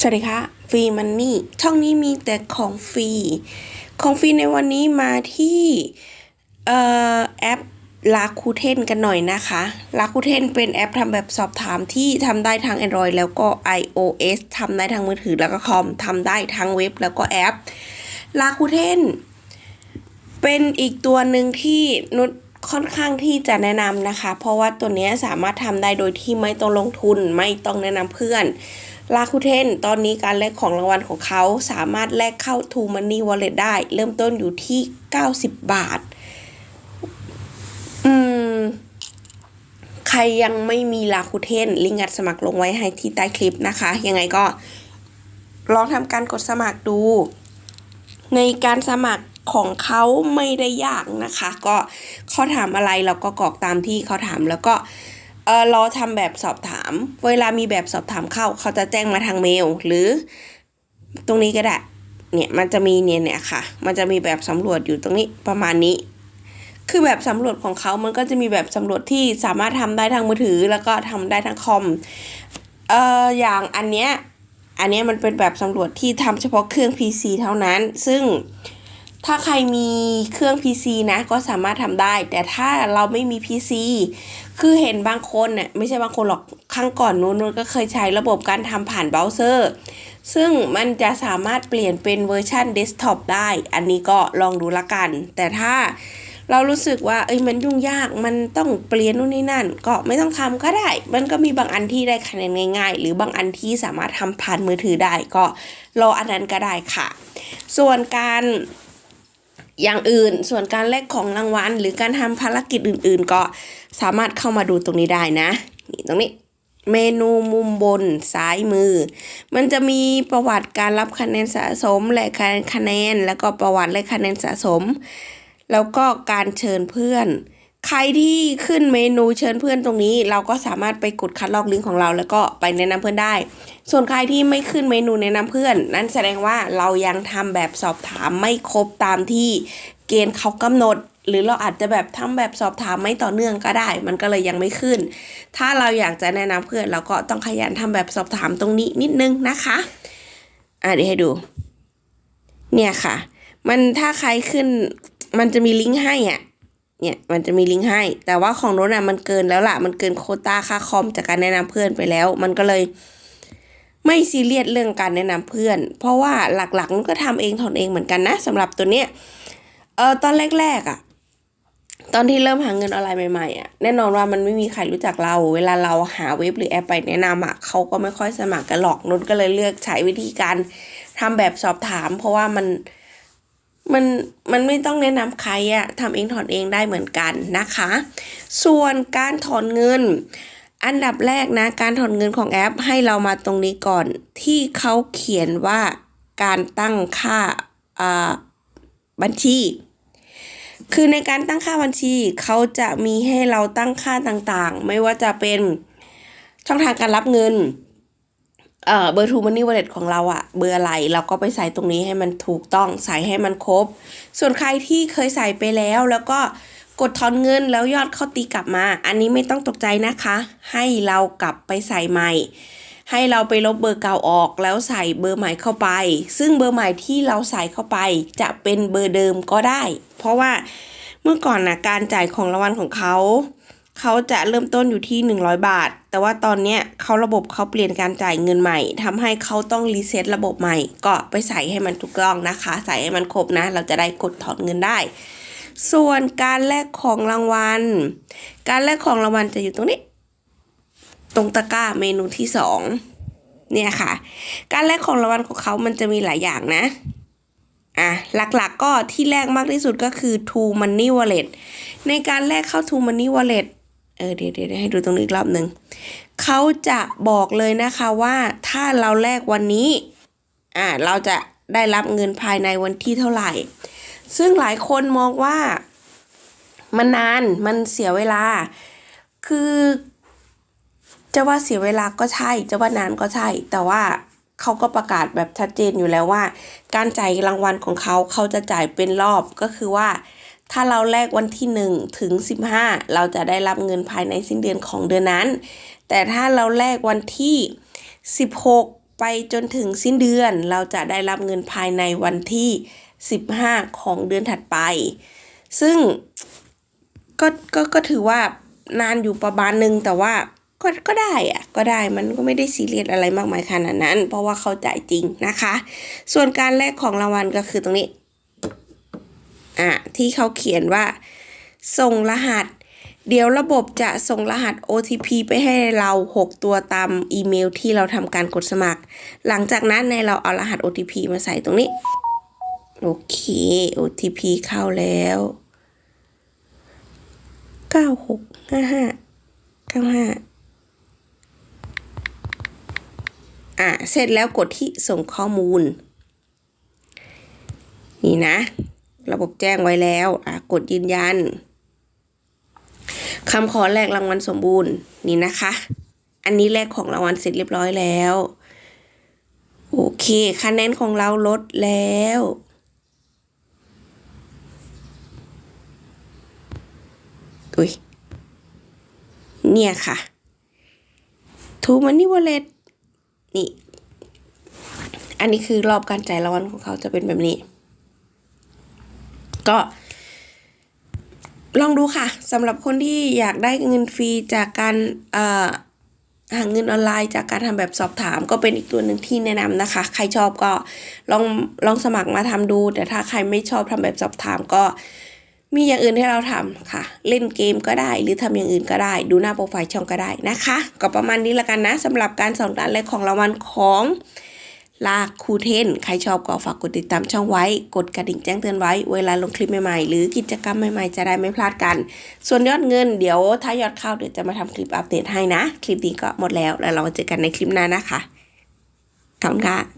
สวัสดีค่ะฟรีมันนี่ช่องนี้มีแต่ของฟรี ของฟรีในวันนี้มาที่เอ่อแอปลาคูเทนกันหน่อยนะคะลาคูเทนเป็นแอปทำแบบสอบถามที่ทำได้ทาง Android แล้วก็ iOS ทำได้ทางมือถือแล้วก็คอมทำได้ทั้งเว็บแล้วก็แอปลาคูเทนเป็นอีกตัวหนึ่งที่นุชค่อนข้างที่จะแนะนำนะคะ เพราะว่าตัวนี้สามารถทำได้โดยที่ไม่ต้องลงทุนไม่ต้องแนะนำเพื่อน ลาคูเทนตอนนี้การแลกของรางวัลของเขาสามารถแลกเข้า True Money Wallet ได้ เริ่มต้นอยู่ที่ 90 บาท อืม ใครยังไม่มีลาคูเทนลิงก์อัดสมัครลงไว้ให้ที่ใต้คลิปนะคะ ยังไงก็ ลองทำการกดสมัครดู ในการสมัครของเขาไม่ได้ยากนะคะ ก็เขาถามอะไรเราก็กรอกตามที่เขาถามแล้วก็ เออรอทำแบบสอบถาม เวลามีแบบสอบถามเข้า เขาจะแจ้งมาทางเมล หรือตรงนี้ก็ได้เนี่ยมันจะมีเนี่ยเนี่ยค่ะ มันจะมีแบบสำรวจอยู่ตรงนี้ประมาณนี้ คือแบบสำรวจของเขามันก็จะมีแบบสำรวจที่สามารถทำได้ทางมือถือ แล้วก็ทำได้ทางคอม เอ่อ อย่างอันเนี้ย อันเนี้ยมันเป็นแบบสำรวจที่ทำเฉพาะเครื่อง PC เท่านั้น ซึ่งถ้าใครมีเครื่อง PC นะก็สามารถทำได้ แต่ถ้าเราไม่มี PC คือเห็นบางคนเนี่ยไม่ใช่บางคนหรอกครั้งก่อนนู้นก็เคยใช้ระบบการทำผ่านเบราว์เซอร์ ซึ่งมันจะสามารถเปลี่ยนเป็นเวอร์ชันเดสก์ท็อปได้ อันนี้ก็ลองดูละกัน แต่ถ้าเรารู้สึกว่าเอ้ยมันยุ่งยากมันต้องเปลี่ยนนู่นนี่นั่น ก็ไม่ต้องทำก็ได้ มันก็มีบางอันที่ได้คะแนนง่าย ๆ หรือบางอันที่สามารถทำผ่านมือถือได้ก็รออันนั้นก็ได้ค่ะ ส่วนการ อย่างอื่น ส่วนการแลกของรางวัล หรือการทำภารกิจอื่น ๆ ก็สามารถเข้ามาดูตรงนี้ได้นะนี่ตรงนี้เมนูมุมบนซ้ายมือ มันจะมีประวัติการรับคะแนนสะสมและการคะแนน แล้วก็ประวัติและคะแนนสะสม แล้วก็การเชิญเพื่อน ใครที่ขึ้นเมนูเชิญเพื่อนตรงนี้ เราก็สามารถไปกดคัดลอกลิงก์ของเรา แล้วก็ไปแนะนำเพื่อนได้ ส่วนใครที่ไม่ขึ้นเมนูแนะนำเพื่อน นั่นแสดงว่าเรายังทำแบบสอบถามไม่ครบตามที่เกณฑ์เขากำหนด หรือเราอาจจะแบบทำแบบสอบถามไม่ต่อเนื่องก็ได้ มันก็เลยยังไม่ขึ้น ถ้าเราอยากจะแนะนำเพื่อน เราก็ต้องขยันทำแบบสอบถามตรงนี้นิดนึงนะคะอะเดี๋ยวให้ดู เนี่ยค่ะ มันถ้าใครขึ้นมันจะมีลิงก์ให้อะ เนี่ยมันจะมีลิงก์ให้ แต่ว่าของโน้นอะมันเกินแล้วล่ะ มันเกินโคต้าค่าคอมจากการแนะนำเพื่อนไปแล้ว มันก็เลยไม่ซีเรียสเรื่องการแนะนำเพื่อน เพราะว่าหลักๆมันก็ทำเองถอนเองเหมือนกันนะสำหรับตัวเนี้ยเออตอนแรกๆอะ ตอนที่เริ่มหาเงินออนไลน์ใหม่ๆอะแน่นอนว่ามันไม่มีใครรู้จักเรา เวลาเราหาเว็บหรือแอปไปแนะนำอะเขาก็ไม่ค่อยสมัครกันหรอกนุชก็เลยเลือกใช้วิธีการทำแบบสอบถาม เพราะว่ามัน มันมันไม่ต้องแนะนำใครอะทำเองถอนเองได้เหมือนกันนะคะ ส่วนการถอนเงิน อันดับแรกนะ การถอนเงินของแอปให้เรามาตรงนี้ก่อน ที่เขาเขียนว่าการตั้งค่าอ่าบัญชี คือในการตั้งค่าบัญชี เขาจะมีให้เราตั้งค่าต่างๆ ไม่ว่าจะเป็นช่องทางการรับเงิน เบอร์ทูมันนี่วอลเล็ตของเราอะเบอร์อะไรเราก็ไปใส่ตรงนี้ให้มันถูกต้องใส่ให้มันครบ ส่วนใครที่เคยใส่ไปแล้วแล้วก็กดถอนเงินแล้วยอดเข้าตีกลับมา อันนี้ไม่ต้องตกใจนะคะ ให้เรากลับไปใส่ใหม่ ให้เราไปลบเบอร์เก่าออกแล้วใส่เบอร์ใหม่เข้าไป ซึ่งเบอร์ใหม่ที่เราใส่เข้าไป จะเป็นเบอร์เดิมก็ได้ เพราะว่าเมื่อก่อนนะการจ่ายของรางวัลของเขา เขาจะเริ่มต้นอยู่ที่ 100 บาท แต่ว่าตอนนี้เขาระบบเขาเปลี่ยนการจ่ายเงินใหม่ทำให้เขาต้องรีเซ็ตระบบใหม่ ก็ไปใส่ให้มันถูกต้องนะคะ ใส่ให้มันครบนะ เราจะได้กดถอนเงินได้ ส่วนการแลกของรางวัล การแลกของรางวัลจะอยู่ตรงนี้ ตรงตะกร้าเมนูที่สองเนี่ยค่ะ การแลกของรางวัลของเขามันจะมีหลายอย่างนะอะหลักๆก็ที่แรกมากที่สุดก็คือ True Money Wallet ในการแลกเข้า True Money Wallet เออเดี๋ยวเดี๋ยวให้ดูตรงนี้อีกรอบหนึ่งเขาจะบอกเลยนะคะว่าถ้าเราแลกวันนี้อ่าเราจะได้รับเงินภายในวันที่เท่าไหร่ ซึ่งหลายคนมองว่ามันนานมันเสียเวลา คือจะว่าเสียเวลาก็ใช่ จะว่านานก็ใช่ แต่ว่าเขาก็ประกาศแบบชัดเจนอยู่แล้วว่า การจ่ายรางวัลของเขาเขาจะจ่ายเป็นรอบก็คือว่า ถ้าเราแลกวันที่หนึ่งถึงสิบห้าเราจะได้รับเงินภายในสิ้นเดือนของเดือนนั้น แต่ถ้าเราแลกวันที่สิบหกไปจนถึงสิ้นเดือน เราจะได้รับเงินภายในวันที่ 15 ของเดือนถัดไป ซึ่งก็ก็ก็ถือว่านานอยู่ประมาณหนึ่งแต่ว่าก็ก็ได้อะก็ได้มันก็ไม่ได้ซีเรียสอะไรมากมายขนาดนั้น เพราะว่าเขาจ่ายจริงนะคะ ส่วนการแลกของรางวัลก็คือตรงนี้ อะที่เขาเขียนว่า ส่งรหัส เดี๋ยวระบบจะส่งรหัส OTP ไปให้เรา 6 ตัวตามอีเมลที่เราทำการกดสมัคร หลังจากนั้นในเราเอารหัส OTP มาใส่ตรงนี้ โอเค OTP เข้าแล้วเก้าหกห้าห้าเก้าห้าอะ เสร็จแล้วกดที่ส่งข้อมูล นี่นะ ระบบแจ้งไว้แล้วอะกดยืนยันคำขอแลกรางวัลสมบูรณ์นี่นะคะ อันนี้แลกของรางวัลเสร็จเรียบร้อยแล้ว โอเคคะแนนของเราลดแล้วอุ้ยเนี่ยค่ะทูมันนี่วอลเล็ตนี่ อันนี้คือรอบการจ่ายรางวัลของเขาจะเป็นแบบนี้ ก็ ลองดูค่ะสำหรับคนที่อยากได้เงินฟรีจากการหาเงินออนไลน์จากการทำแบบสอบถามก็เป็นอีกตัวหนึ่งที่แนะนำนะคะ ใครชอบก็ลองลองสมัครมาทำดู แต่ถ้าใครไม่ชอบทำแบบสอบถามก็มีอย่างอื่นให้เราทำค่ะ เล่นเกมก็ได้ หรือทำอย่างอื่นก็ได้ ดูหน้าโปรไฟล์ช่องก็ได้นะคะ ก็ประมาณนี้ละกันนะสำหรับการส่องด้านแรกของรางวัลของ ลากคูเทน ใครชอบก็ฝากกดติดตามช่องไว้ กดกระดิ่งแจ้งเตือนไว้ เวลาลงคลิปใหม่ๆ หรือกิจกรรมใหม่ๆ จะได้ไม่พลาดกัน ส่วนยอดเงินเดี๋ยวถ้ายอดเข้าเดี๋ยวจะมาทำคลิปอัปเดตให้นะ คลิปนี้ก็หมดแล้วแล้วเราเจอกันในคลิปหน้านะคะขอบคุณค่ะ